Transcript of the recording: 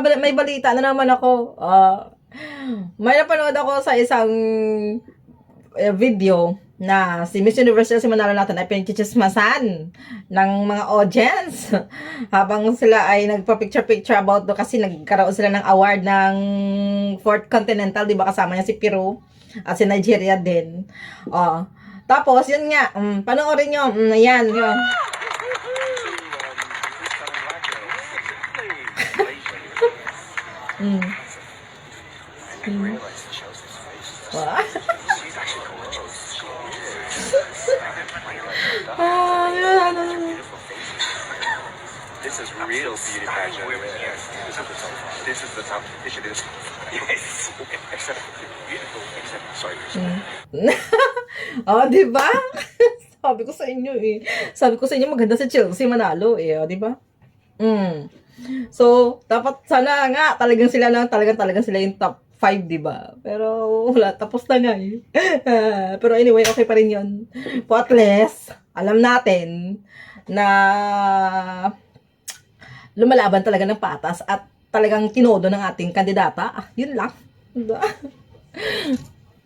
may balita na naman ako. Ah, may napanood ako sa isang eh, video na si Miss Universe si Manalo natin ay pinagchichismasan ng mga audience habang sila ay nagpa-picture-picture about do kasi nagkaroon sila ng award ng Fourth Continental, di ba kasama niya si Peru at si Nigeria din. Oh. Tapos, yun nga, um, panoorin nyo, um, yan, yun. Mm. Mm. Wow. Ah, yun, ano. This is real beauty pageant. This is the top. This is the top. It is. Yes. Except beautiful. Except sorry. oh, di ba? Sabi ko sa inyo eh. Sabi ko sa inyo maganda si Chelsea manalo eh, oh, di ba? Mm. So, dapat sana nga talagang sila lang, talagang talagang sila yung top 5, di ba? Pero wala, tapos na nga eh. Pero anyway, okay pa rin yun. Po at least, alam natin na lumalaban talaga ng patas at talagang tinodo ng ating kandidata. Ah, yun lang.